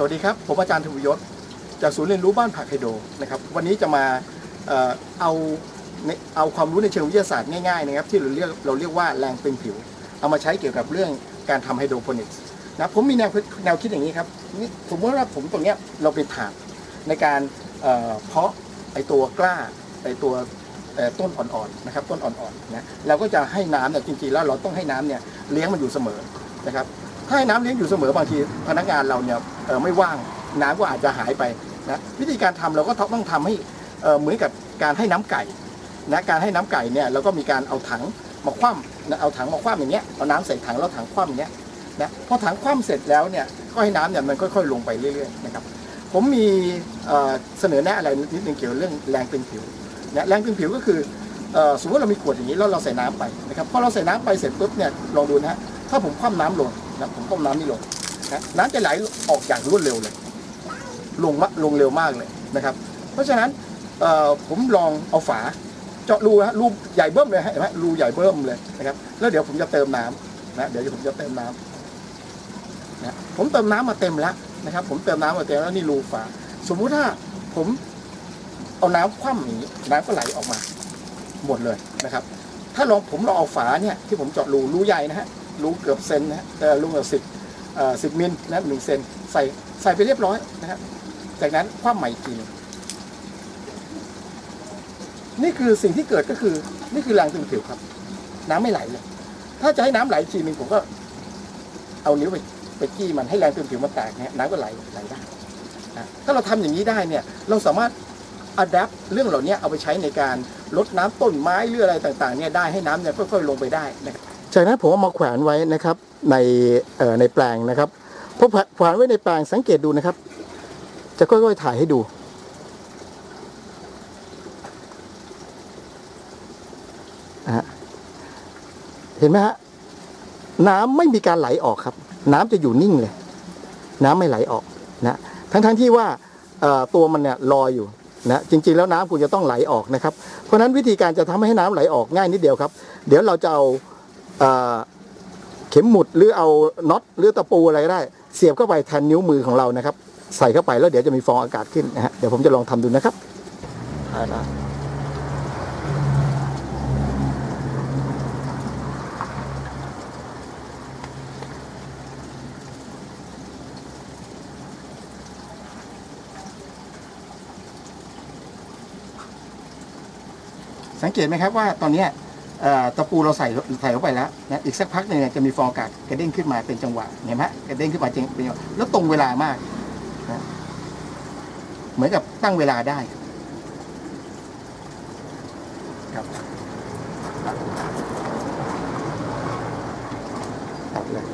สวัสดีครับ ผมอาจารย์ทวียศจากศูนย์เรียนรู้บ้านผักไฮโดรนะครับวันนี้จะมาเอ่อเอาเอาความรู้ในเชิงวิทยาศาสตร์ง่ายๆนะครับที่เราเรียกเราเรียกว่าแรงตึงผิว เอามาใช้เกี่ยวกับเรื่องการทำไฮโดรโปนิกส์นะผมมีแนวแนวคิดอย่างนี้ครับนี่สมมติว่าผมตรงเนี้ยเราเป็นถาดในการเอ่อเพาะไอตัวกล้าไอตัวเอ่อต้นอ่อนๆนะครับต้นอ่อนๆนะเราก็จะให้น้ำเนี่ยจริงๆแล้วเราต้องให้น้ำเนี่ยเลี้ยงมันอยู่เสมอนะครับ ให้น้ำเลี้ยงอยู่เสมอบางทีพนักงานเราเนี่ยไม่ว่างน้ำก็อาจจะหายไปนะวิธีการทำเราก็ต้องทำให้เหมือนกับการให้น้ำไก่นะการให้น้ำไก่เนี่ยเราก็มีการเอาถังมาคว่ำนะเอาถังมาคว่ำอย่างเงี้ยเอาน้ำใส่ถังแล้วถังคว่ำอย่างเงี้ยนะพอถังคว่ำเสร็จแล้วเนี่ยก็ให้น้ำเนี่ยมันค่อยๆ ลงไปเรื่อยๆนะครับผมมีเสนอแนะอะไรนิดนึงเกี่ยวกับเรื่องแรงตึงผิวนะแรงตึงผิวก็คือสมมติเรามีขวดอย่างนี้แล้วเราใส่น้ำไปนะครับพอเราใส่น้ำไปเสร็จปุ๊บเนี่ยลองดูนะฮะถ้าผมคว่ำน้ำลง นะผมคว่ำน้ำนี่ลงนะน้ำจะไหลออกอย่างรวดเร็วเลย ลงมะลงเร็วมากเลยนะครับ เพราะฉะนั้นผมลองเอาฝา เจาะรูฮะรูใหญ่เบิ้มเลยฮะเห็นไหมรูใหญ่เบิ้มเลยนะครับ แล้วเดี๋ยวผมจะเติมน้ำนะเดี๋ยวผมจะเติมน้ำนะผมเติมน้ำมาเต็มแล้วนะครับ ผมเติมน้ำมาเต็มแล้วนี่รูฝา สมมุติถ้าผมเอาน้ำคว่ำนี้น้ำก็ไหลออกมาหมดเลยนะครับ ถ้าลองผมลองเอาฝาเนี่ยที่ผมเจาะรูรูใหญ่นะฮะ รูเกือบเซนนะฮะรูเกือบสิบสิบมิลนะหนึ่งเซนใส่ใส่ไปเรียบร้อยนะครับจากนั้นคว่ำใหม่อีกทีนึงนี่คือสิ่งที่เกิดก็คือ นี่คือแรงตึงผิวครับ น้ำไม่ไหลเลย ถ้าจะให้น้ำไหลอีกทีนึงผมก็ เอานิ้วไปไปจี้มันให้แรงตึงผิวมันแตกเนี่ยน้ำก็ไหลไหลได้ถ้าเราทำอย่างนี้ได้เนี่ย เราสามารถอัดแอปเรื่องเหล่านี้เอาไปใช้ในการลดน้ำต้นไม้หรืออะไรต่างๆเนี่ยได้ให้น้ำเนี่ยค่อยๆลงไปได้นะครับ จากนั้นผมเอามาแขวนไว้นะครับในในแปลงนะครับพอแขวนไว้ในแปลงสังเกตดูนะครับ จะค่อยๆถ่ายให้ดู เห็นไหมฮะน้ำไม่มีการไหลออกครับ น้ำจะอยู่นิ่งเลย น้ำไม่ไหลออกนะทั้งๆที่ว่าตัวมันเนี่ยลอยอยู่นะจริงๆแล้วน้ำควรจะต้องไหลออกนะครับ เพราะนั้นวิธีการจะทำให้น้ำไหลออกง่ายนิดเดียวครับ เดี๋ยวเราจะเอา เข็มหมุดหรือเอาน็อตหรือตะปูอะไรก็ได้ เสียบเข้าไปแทนนิ้วมือของเรานะครับ ใส่เข้าไปแล้วเดี๋ยวจะมีฟองอากาศขึ้นนะฮะเดี๋ยวผมจะลองทำดูนะครับสังเกตไหมครับว่าตอนนี้ เอ่อตะปูเราใส่ใส่เข้าไปแล้วนะอีกสักพักหนึ่งจะมีฟองอากาศกระเด้งขึ้นมาเป็นจังหวะเห็นไหมกระเด้งขึ้นมาเป็นจังหวะแล้วตรงเวลามากนะเหมือนกับตั้งเวลาได้ครับตัดเลย